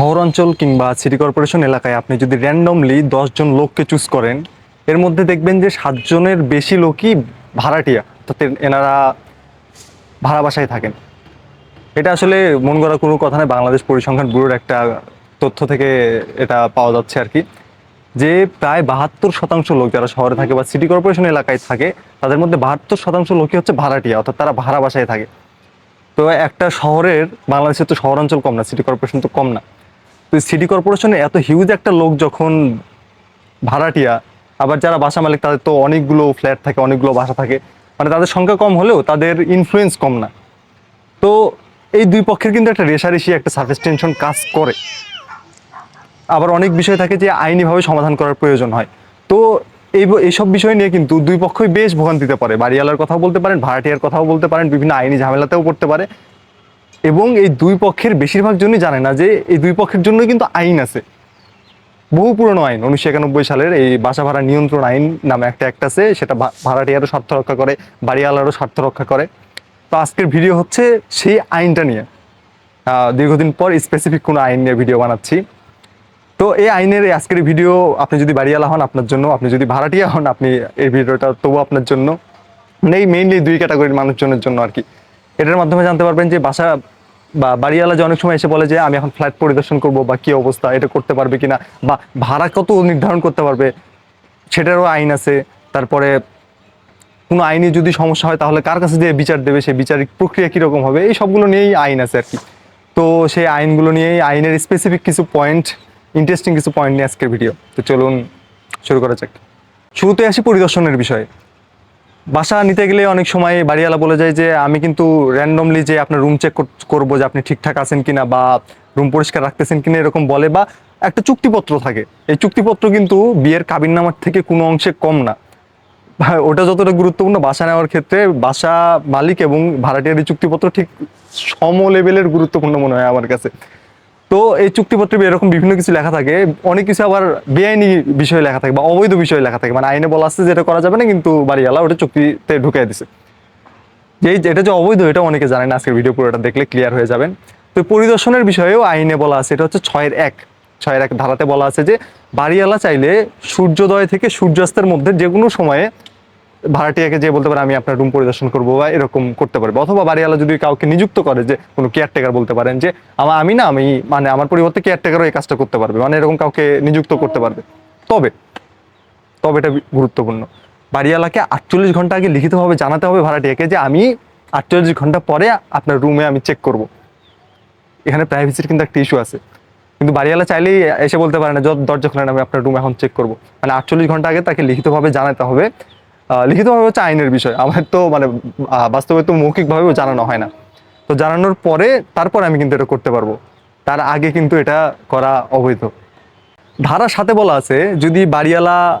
শহরাঞ্চল কিংবা city corporation এলাকায় আপনি যদি র্যান্ডমলি দশজন লোককে চুজ করেন, এর মধ্যে দেখবেন যে সাতজনের বেশি লোকই ভাড়াটিয়া তাতে এনারা ভাড়া বাসায় থাকেন। এটা আসলে মন করা কোনো কথা নয়, বাংলাদেশ পরিসংখ্যান ব্যুরোর একটা তথ্য থেকে এটা পাওয়া যাচ্ছে আর কি। যে প্রায় বাহাত্তর শতাংশ লোক যারা শহরে থাকে বা সিটি কর্পোরেশন এলাকায় থাকে, তাদের মধ্যে বাহাত্তর শতাংশ লোকই হচ্ছে ভাড়াটিয়া, অর্থাৎ তারা ভাড়া বাসায় থাকে। তো একটা শহরের, বাংলাদেশের তো শহরাঞ্চল কম না সিটি কর্পোরেশন তো কম না। সিটি কর্পোরেশনে এত হিউজ একটা লোক যখন ভাড়াটিয়া, আবার যারা বাসা মালিক তাদের তো অনেকগুলো ফ্ল্যাট থাকে, অনেকগুলো বাসা থাকে। মানে তাদের সংখ্যা কম হলেও তাদের ইনফ্লুয়েন্স কম না। তো এই দুই পক্ষের কিন্তু একটা রেশারেশি, একটা সার্ভিস টেনশন কাজ করে। আবার অনেক বিষয় থাকে যে আইনিভাবে সমাধান করার প্রয়োজন হয়। তো এই এইসব বিষয় নিয়ে কিন্তু দুই পক্ষই বেশ ভোগান্তিতে পারে বাড়িওয়ালার কথাও বলতে পারেন, ভাড়াটিয়ার কথাও বলতে পারেন, বিভিন্ন আইনি ঝামেলাতেও পড়তে পারে। এবং এই দুই পক্ষের বেশিরভাগ জনই জানে না যে এই দুই পক্ষের জন্যই কিন্তু আইন আছে। বহু পুরনো আইন, উনিশশো একানব্বই সালের এই বাসা ভাড়া নিয়ন্ত্রণ আইন নামে একটা অ্যাক্ট আছে, সেটা ভাড়াটিয়ারও স্বার্থ রক্ষা করে, বাড়িওয়ালারও স্বার্থ রক্ষা করে। তো আজকের ভিডিও হচ্ছে সেই আইনটা নিয়ে। দীর্ঘদিন পর স্পেসিফিক কোনো আইন নিয়ে ভিডিও বানাচ্ছি। তো এই আইনের আজকের ভিডিও, আপনি যদি বাড়িওয়ালা হন আপনার জন্য, আপনি যদি ভাড়াটিয়া হন, আপনি এই ভিডিওটা তবু আপনার জন্য। মানে এই মেইনলি দুই ক্যাটাগরির মানুষজনের জন্য আর কি। এটার মাধ্যমে জানতে পারবেন যে বাসা বা বাড়িওয়ালা যে অনেক সময় এসে বলে যে, আমি এখন ফ্ল্যাট পরিদর্শন করব বা কি অবস্থা, এটা করতে পারবে কিনা? বা ভাড়া কত নির্ধারণ করতে পারবে, সেটারও আইন আছে। তারপরে কোনো আইনে যদি সমস্যা হয়, তাহলে কার কাছে যে বিচার দেবে, সেই বিচারিক প্রক্রিয়া কীরকম হবে, এই সবগুলো নিয়েই আইন আছে আর কি। তো সেই আইনগুলো নিয়েই আইনের স্পেসিফিক কিছু পয়েন্ট ইন্টারেস্টিং কিছু পয়েন্ট নিয়ে আজকের ভিডিও তো চলুন শুরু করা যাক। শুরুতে আসি পরিদর্শনের বিষয়ে। বাসা নিতে গেলে অনেক সময় বাড়িওয়ালা বলে যায় যে, আমি কিন্তু র্যান্ডমলি যে আপনার রুম চেক করব যে আপনি ঠিকঠাক আছেন কিনা বা রুম পরিষ্কার রাখতেছেন কিনা এরকম বলে বা একটা চুক্তিপত্র থাকে। এই চুক্তিপত্র কিন্তু বিয়ের কাবিননামার থেকে কোনো অংশে কম না। ওটা যতটা গুরুত্বপূর্ণ বাসা নেওয়ার ক্ষেত্রে বাসা মালিক এবং ভাড়াটিয়ার চুক্তিপত্র ঠিক সম লেভেলের গুরুত্বপূর্ণ মনে হয় আমার কাছে। তো এই চুক্তিপত্রে এরকম বিভিন্ন কিছু লেখা থাকে। অনেক কিছু আবার বেআইনি বিষয়ে লেখা থাকে বা অবৈধ বিষয়ে লেখা থাকে। মানে আইনে বলা আছে যে এটা করা যাবে না, কিন্তু বাড়িওয়ালা ওটা চুক্তিতে ঢুকিয়ে দিছে। যে এটা যে অবৈধ, এটা অনেকে জানে না। আজকের ভিডিও পুরোটা দেখলে ক্লিয়ার হয়ে যাবেন। তো পরিদর্শনের বিষয়েও আইনে বলা আছে। এটা হচ্ছে ছয়ের এক। ছয়ের এক ধারাতে বলা আছে যে, বাড়িওয়ালা চাইলে সূর্যোদয় থেকে সূর্যাস্তের মধ্যে যে কোনো সময়ে ভাড়াটিয়াকে যে বলতে পারে, আমি আপনার রুম পরিদর্শন করব বা এরকম করতে পারবে। অথবা বাড়িওয়ালা যদি কাউকে নিযুক্ত করে যে কোনো কেয়ারটেকার বলতে পারেন যে আমার আমি না, আমি মানে আমার পরিবর্তে কেয়ারটেকারও এই কাজটা করতে পারবে। মানে এরকম কাউকে নিযুক্ত করতে পারবে। তবে তবে এটা গুরুত্বপূর্ণ। বাড়িওয়ালাকে আটচল্লিশ ঘণ্টা আগে লিখিতভাবে জানাতে হবে ভাড়াটিয়াকে যে, আমি আটচল্লিশ ঘণ্টা পরে আপনার রুমে আমি চেক করব। এখানে প্রাইভেসির কিন্তু একটা ইস্যু আছে। কিন্তু বাড়িওয়ালা চাইলেই এসে বলতে পারে না, "দ- দরজা খোলেন আমি আপনার রুম এখন চেক করব। মানে আটচল্লিশ ঘণ্টা আগে তাকে লিখিতভাবে জানাতে হবে লিখিতভাবে হচ্ছে আইনের বিষয়। আমার তো মানে বাস্তবে তো মৌখিকভাবেও জানানো হয় না। তো জানানোর পরে, তারপর আমি কিন্তু এটা করতে পারব। তার আগে কিন্তু এটা করা অবৈধ। ধারার সাথে বলা আছে, যদি বাড়িওয়ালা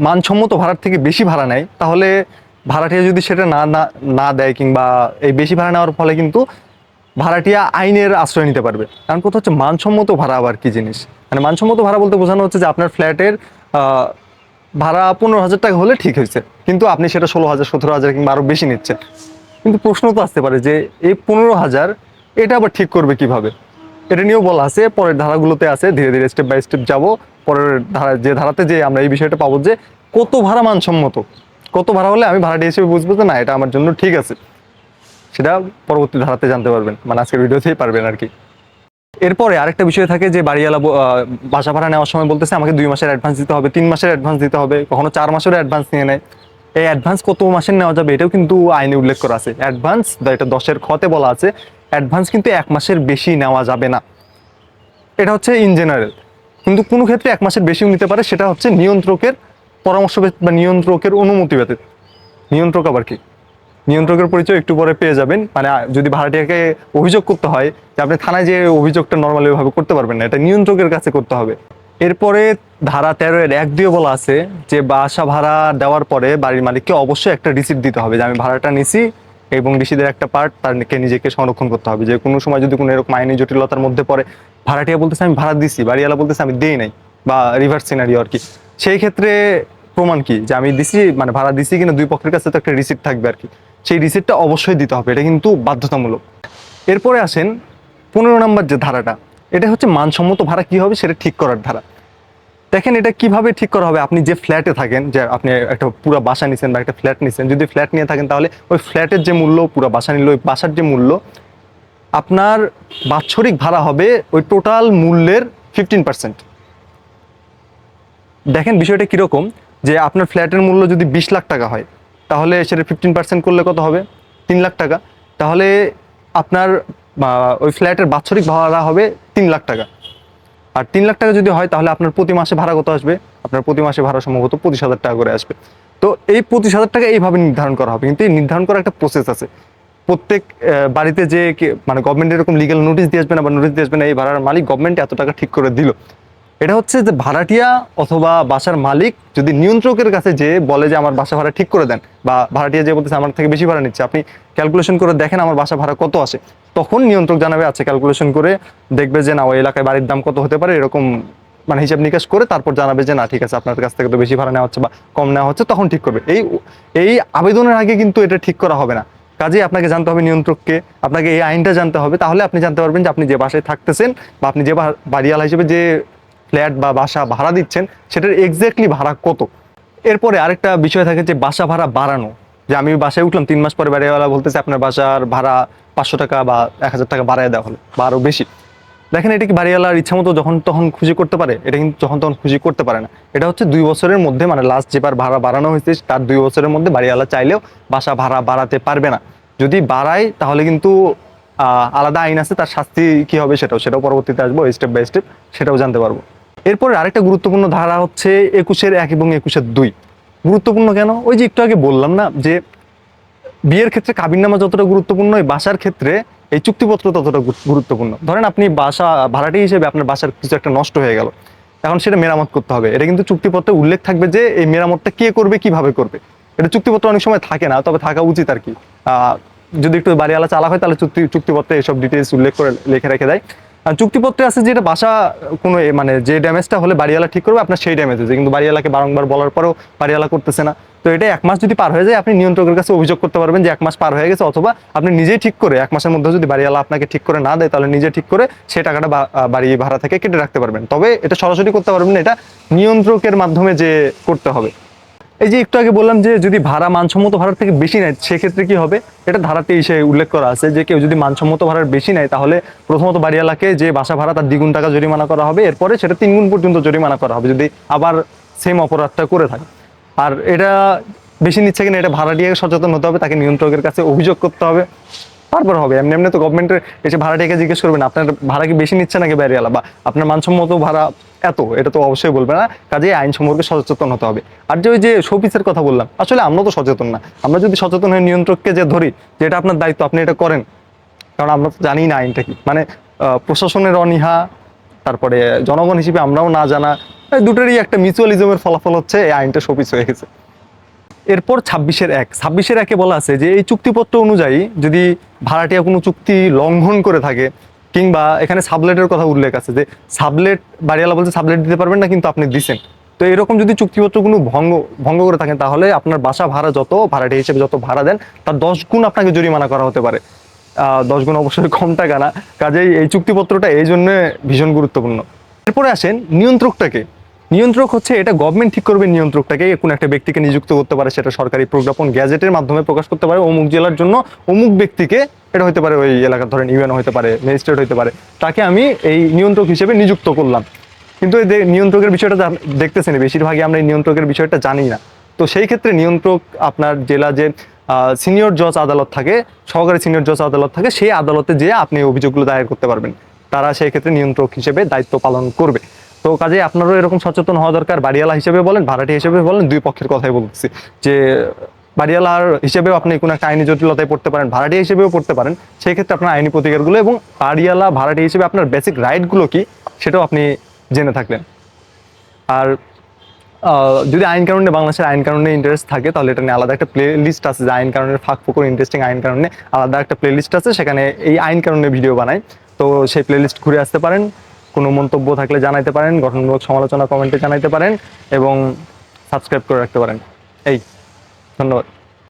মানসম্মত ভাড়ার থেকে বেশি ভাড়া নেয়, তাহলে ভাড়াটিয়া যদি সেটা না, না- দেয় কিংবা এই বেশি ভাড়া নেওয়ার ফলে কিন্তু ভাড়াটিয়া আইনের আশ্রয় নিতে পারবে। কারণ কথা হচ্ছে, মানসম্মত ভাড়া আবার কি জিনিস? মানে মানসম্মত ভাড়া বলতে বোঝানো হচ্ছে যে আপনার ফ্ল্যাটের ভাড়া পনেরো হাজার টাকা হলে ঠিক হয়েছে। কিন্তু আপনি সেটা ষোলো হাজার, সতেরো হাজার কিংবা আরও বেশি নিচ্ছেন। কিন্তু প্রশ্ন তো আসতে পারে যে এই পনেরো হাজার, এটা আবার ঠিক করবে কীভাবে? এটা নিয়েও বলা আছে, পরের ধারাগুলোতে আছে, ধীরে ধীরে স্টেপ বাই স্টেপ যাব। পরের ধারা, যে ধারাতে যে আমরা এই বিষয়টা পাবো যে কত ভাড়া মানসম্মত? কত ভাড়া হলে আমি ভাড়াটি হিসেবে বুঝব যে না, এটা আমার জন্য ঠিক আছে। সেটা পরবর্তী ধারাতে জানতে পারবেন। মানে আজকের ভিডিওতেই পারবেন আর কি। এরপরে আরেকটা বিষয় থাকে যে বাড়িওয়ালা বাসা ভাড়া নেওয়ার সময় বলতেছে, আমাকে দুই মাসের অ্যাডভান্স দিতে হবে, তিন মাসের অ্যাডভান্স দিতে হবে। কখনো চার মাসেরও অ্যাডভান্স নিয়ে নেয়। এই অ্যাডভান্স কত মাসের নেওয়া যাবে এটাও কিন্তু আইনে উল্লেখ করা আছে। অ্যাডভান্স এটা দশের খতে বলা আছে অ্যাডভান্স কিন্তু এক মাসের বেশি নেওয়া যাবে না। এটা হচ্ছে ইন জেনারেল কিন্তু কোনো ক্ষেত্রে এক মাসের বেশিও নিতে পারে, সেটা হচ্ছে নিয়ন্ত্রকের পরামর্শ বা নিয়ন্ত্রকের অনুমতি ব্যতীত। নিয়ন্ত্রক আবার কি? নিয়ন্ত্রকের পরিচয় একটু পরে পেয়ে যাবেন। মানে যদি ভাড়াটিয়াকে অভিযোগ করতে হয়, যে আপনি থানায় যে অভিযোগটা নর্মালি ভাবে করতে পারবেন না, এটা নিয়ন্ত্রকের কাছে করতে হবে। এরপরে ধারা তেরো এর এক দিয়ে বলা আছে যে, বাসা ভাড়া দেওয়ার পরে বাড়ির মালিককে অবশ্যই একটা রিসিপ্ট দিতে হবে যে, আমি ভাড়াটা নিছি এবং রিসিদের একটা পার্ট তারকে নিজেকে সংরক্ষণ করতে হবে। যে, কোনো সময় যদি কোনো এরকম আইনি জটিলতার মধ্যে পড়ে, ভাড়াটিয়া বলতেছে, আমি ভাড়া দিছি। বাড়িওয়ালা বলতেছে, আমি দেই নাই। বা রিভার্স সিনারিও আর কি। সেই ক্ষেত্রে প্রমাণ কি? যে, আমি দিছি মানে ভাড়া দিছি কিনা দুই পক্ষের কাছে তো একটা রিসিপ্ট থাকবে আর কি। সেই রিসিপ্টটা অবশ্যই দিতে হবে, এটা কিন্তু বাধ্যতামূলক। এরপরে আসেন পনেরো নম্বর যে ধারাটা, এটা হচ্ছে মানসম্মত ভাড়া কি হবে সেটা ঠিক করার ধারা। দেখেন এটা কীভাবে ঠিক করা হবে, আপনি যে ফ্ল্যাটে থাকেন, যে আপনি একটা পুরো বাসা নিছেন বা একটা ফ্ল্যাট নিছেন, যদি ফ্ল্যাট নিয়ে থাকেন তাহলে ওই ফ্ল্যাটের যে মূল্য, পুরো বাসা নিল ওই বাসার যে মূল্য, আপনার বাৎসরিক ভাড়া হবে ওই টোটাল মূল্যের ফিফটিন পার্সেন্ট দেখেন বিষয়টা কীরকম, যে আপনার ফ্ল্যাটের মূল্য যদি বিশ লাখ টাকা হয় তাহলে সেটা ফিফটিন পার্সেন্ট করলে কত হবে? তিন লাখ টাকা। তাহলে আপনার ওই ফ্ল্যাটের বাৎসরিক ভাড়া হবে তিন লাখ টাকা। আর তিন লাখ টাকা যদি হয়, তাহলে আপনার প্রতি মাসে ভাড়া কত আসবে? আপনার প্রতি মাসে ভাড়া সম্ভবত পঁচিশ হাজার টাকা করে আসবে। তো এই পঁচিশ হাজার টাকা এইভাবে নির্ধারণ করা হবে। কিন্তু এই নির্ধারণ করার একটা প্রসেস আছে। প্রত্যেক বাড়িতে যে মানে গভর্নমেন্ট এরকম লিগ্যাল নোটিশ দিয়ে আসবে না বা নোটিশ দিয়ে আসবে না, এই ভাড়ার মালিক গভর্নমেন্ট এত টাকা ঠিক করে দিল। এটা হচ্ছে যে ভাড়াটিয়া অথবা বাসার মালিক যদি নিয়ন্ত্রকের কাছে যে বলে যে আমার বাসা ভাড়া ঠিক করে দেন বা ভাড়াটিয়া যে বলতেছে আমার থেকে বেশি ভাড়া নিচ্ছে, আপনি ক্যালকুলেশন করে দেখেন আমার বাসা ভাড়া কত আসে। তখন নিয়ন্ত্রক জানাবে আছে ক্যালকুলেশন করে দেখবে যে না, ওই এলাকায় বাড়ির দাম কত হতে পারে। এরকম মানে হিসাব নিকাশ করে তারপর জানাবে যে, না, ঠিক আছে, আপনার কাছ থেকে তো বেশি ভাড়া নেওয়া হচ্ছে বা কম নেওয়া হচ্ছে। তখন ঠিক করবে। এই এই আবেদনের আগে কিন্তু এটা ঠিক করা হবে না। কাজেই আপনাকে জানতে হবে নিয়ন্ত্রককে, আপনাকে এই আইনটা জানতে হবে। তাহলে আপনি জানতে পারবেন যে আপনি যে বাসায় থাকতেছেন বা আপনি যে বাড়িওয়ালা হিসেবে যে ফ্ল্যাট বা বাসা ভাড়া দিচ্ছেন, সেটার এক্স্যাক্টলি ভাড়া কত? এরপরে আরেকটা বিষয় থাকে যে বাসা ভাড়া বাড়ানো। যে আমি বাসায় উঠলাম, তিন মাস পরে বাড়িওয়ালা বলতেছে, আপনার বাসার ভাড়া পাঁচশো টাকা বা এক হাজার টাকা বাড়ায় দেওয়া হলো বা আরও বেশি। দেখেন, এটা কি বাড়িওয়ালার ইচ্ছা মতো যখন তখন খুশি করতে পারে? এটা কিন্তু যখন তখন খুশি করতে পারে না। এটা হচ্ছে দুই বছরের মধ্যে মানে লাস্ট যেবার ভাড়া বাড়ানো হয়েছে, তার দুই বছরের মধ্যে বাড়িওয়ালা চাইলেও বাসা ভাড়া বাড়াতে পারবে না। যদি বাড়ায়, তাহলে কিন্তু আলাদা আইন আছে, তার শাস্তি কি হবে সেটাও সেটাও পরবর্তীতে আসব স্টেপ বাই স্টেপ সেটাও জানতে পারব। এরপরে আরেকটা গুরুত্বপূর্ণ ধারা হচ্ছে একুশের এক এবং একুশের দুই। গুরুত্বপূর্ণ কেন? ওই যে একটু আগে বললাম না যে বিয়ের ক্ষেত্রে কাবিননামা যতটা গুরুত্বপূর্ণ বাসার ক্ষেত্রে এই চুক্তিপত্র ততটা গুরুত্বপূর্ণ। ধরেন আপনি বাসা, ভাড়াটি হিসেবে আপনার বাসার কিছু একটা নষ্ট হয়ে গেল। এখন সেটা মেরামত করতে হবে। এটা কিন্তু চুক্তিপত্রে উল্লেখ থাকবে যে এই মেরামতটা কে করবে, কীভাবে করবে। এটা চুক্তিপত্র অনেক সময় থাকে না, তবে থাকা উচিত আর কি। যদি একটু বাড়িওয়ালা চালা হয়, তাহলে চুক্তি চুক্তিপত্রে এসব ডিটেলস উল্লেখ করে লিখে রেখে দেয়। চুক্তিপত্রে আছে যে এটা বাসা, কোনো মানে যে ড্যামেজটা হলে বাড়িওয়ালা ঠিক করবে, আপনার সেই ড্যামেজ হয়েছে। কিন্তু বাড়িওয়ালাকে বারংবার বলার পরেও বাড়িওয়ালা করতেছে না। তো এটা এক মাস যদি পার হয়ে যায়, আপনি নিয়ন্ত্রকের কাছে অভিযোগ করতে পারবেন যে এক মাস পার হয়ে গেছে, অথবা আপনি নিজেই ঠিক করে এক মাসের মধ্যে যদি বাড়িওয়ালা আপনাকে ঠিক করে না দেয়, তাহলে নিজে ঠিক করে সেই টাকাটা বাড়ি ভাড়া থেকে কেটে রাখতে পারবেন। তবে এটা সরাসরি করতে পারবেন এটা নিয়ন্ত্রকের মাধ্যমে যে করতে হবে। এই যে একটু আগে বললাম যে যদি ভাড়া মানসম্মত ভাড়ার থেকে বেশি নেয়, সেক্ষেত্রে কি হবে? এটা ধারাতে এসে উল্লেখ করা আছে যে কেউ যদি মানসম্মত ভাড়ার বেশি নেয়, তাহলে প্রথমত বাড়িওয়ালাকে যে বাসা ভাড়া তার দ্বিগুণ টাকা জরিমানা করা হবে, এরপরে সেটা তিন গুণ পর্যন্ত জরিমানা করা হবে, যদি আবার সেম অপরাধটা করে থাকে। আর এটা বেশি নিচ্ছে কিনা, এটা ভাড়াটিয়াকে সচেতন হতে হবে, তাকে নিয়ন্ত্রকের কাছে অভিযোগ করতে হবে। তারপর হবে। এমনি এমনি তো গভর্নমেন্টের এসে ভাড়াটিয়াকে জিজ্ঞেস করবেন আপনার ভাড়া কি বেশি নিচ্ছে নাকি বাড়িওয়ালা বা আপনার মানসম্মত ভাড়া এত? এটা তো অবশ্যই বলবে না। কাজে আইন সম্পর্কে সচেতন হতে হবে। আর যে ওই যে শোপিসের কথা বললাম, আসলে আমরা তো সচেতন না। আমরা যদি সচেতন হয়ে নিয়ন্ত্রককে যে ধরি যে এটা আপনার দায়িত্ব, আপনি এটা করেন। কারণ আমরা তো জানি না আইনটা কি। মানে প্রশাসনের অনীহা, তারপরে জনগণ হিসেবে আমরাও না জানা দুটোরই একটা মিউচুয়ালিজমের ফলাফল হচ্ছে এই আইনটা শোপিস হয়ে গেছে। এরপর ছাব্বিশের এক। ছাব্বিশের একে বলা আছে যে এই চুক্তিপত্র অনুযায়ী যদি ভাড়াটিয়া কোনো চুক্তি লঙ্ঘন করে থাকে, কিংবা এখানে সাবলেটের কথা উল্লেখ আছে যে সাবলেট, বাড়িওয়ালা বলছে সাবলেট দিতে পারবেন না, কিন্তু আপনি দিছেন। তো এরকম যদি চুক্তিপত্র কোনো ভঙ্গ ভঙ্গ করে থাকেন, তাহলে আপনার বাসা ভাড়া যত ভাড়াটিয়া হিসেবে যত ভাড়া দেন, তার দশ গুণ আপনাকে জরিমানা করা হতে পারে। দশ গুণ অবশ্যই কম টাকা না। কাজেই এই চুক্তিপত্রটা এই জন্য ভীষণ গুরুত্বপূর্ণ। এরপরে আসেন নিয়ন্ত্রকটাকে। নিয়ন্ত্রক হচ্ছে এটা গভর্নমেন্ট ঠিক করবে নিয়ন্ত্রকটাকে কোন একটা ব্যক্তিকে নিযুক্ত করতে পারে, সেটা সরকারি প্রজ্ঞাপন গ্যাজেটের মাধ্যমে প্রকাশ করতে পারে, অমুক জেলার জন্য অমুক ব্যক্তিকে এটা হতে পারে, ওই এলাকার ধরেন ইউএন হতে পারে, ম্যাজিস্ট্রেট হতে পারে, তাকে আমি এই নিয়ন্ত্রক হিসেবে নিযুক্ত করলাম। কিন্তু এই নিয়ন্ত্রকের বিষয়টা দেখতেছেন, বেশিরভাগই আমরা এই নিয়ন্ত্রকের বিষয়টা জানি না। তো সেই ক্ষেত্রে নিয়ন্ত্রক আপনার জেলা যে সিনিয়র জজ আদালত থাকে, সহকারী সিনিয়র জজ আদালত থাকে, সেই আদালতে যেয়ে আপনি অভিযোগগুলো দায়ের করতে পারবেন। তারা সেই ক্ষেত্রে নিয়ন্ত্রক হিসেবে দায়িত্ব পালন করবে। তো কাজে আপনারও এরকম সচেতন হওয়া দরকার। বাড়িওয়ালা হিসেবে বলেন, ভাড়াটি হিসেবে বলেন, দুই পক্ষের কথাই বলতেছি। যে বাড়িওয়ালার হিসেবেও আপনি কোনো একটা আইনি জটিলতায় পড়তে পারেন, ভাড়াটি হিসেবেও পড়তে পারেন। সেই ক্ষেত্রে আপনার আইনি প্রতিকারগুলো এবং বাড়িওয়ালা, ভাড়াটি হিসেবে আপনার বেসিক রাইটগুলো কি, সেটাও আপনি জেনে থাকলেন। আর যদি আইন কারণে বাংলাদেশের আইন কানুনে ইন্টারেস্ট থাকে, তাহলে এটা নিয়ে আলাদা একটা প্লে লিস্ট আছে, যে আইন কানুনের ফাঁক ফুকুর ইন্টারেস্টিং আইন কারণে আলাদা একটা প্লে লিস্ট আছে, সেখানে এই আইন কানুনে ভিডিও বানাই। তো সেই প্লে লিস্ট ঘুরে আসতে পারেন। কোনো মন্তব্য থাকলে জানাইতে পারেন, গঠনমূলক সমালোচনা কমেন্টে জানাইতে পারেন এবং সাবস্ক্রাইব করে রাখতে পারেন। এই, ধন্যবাদ।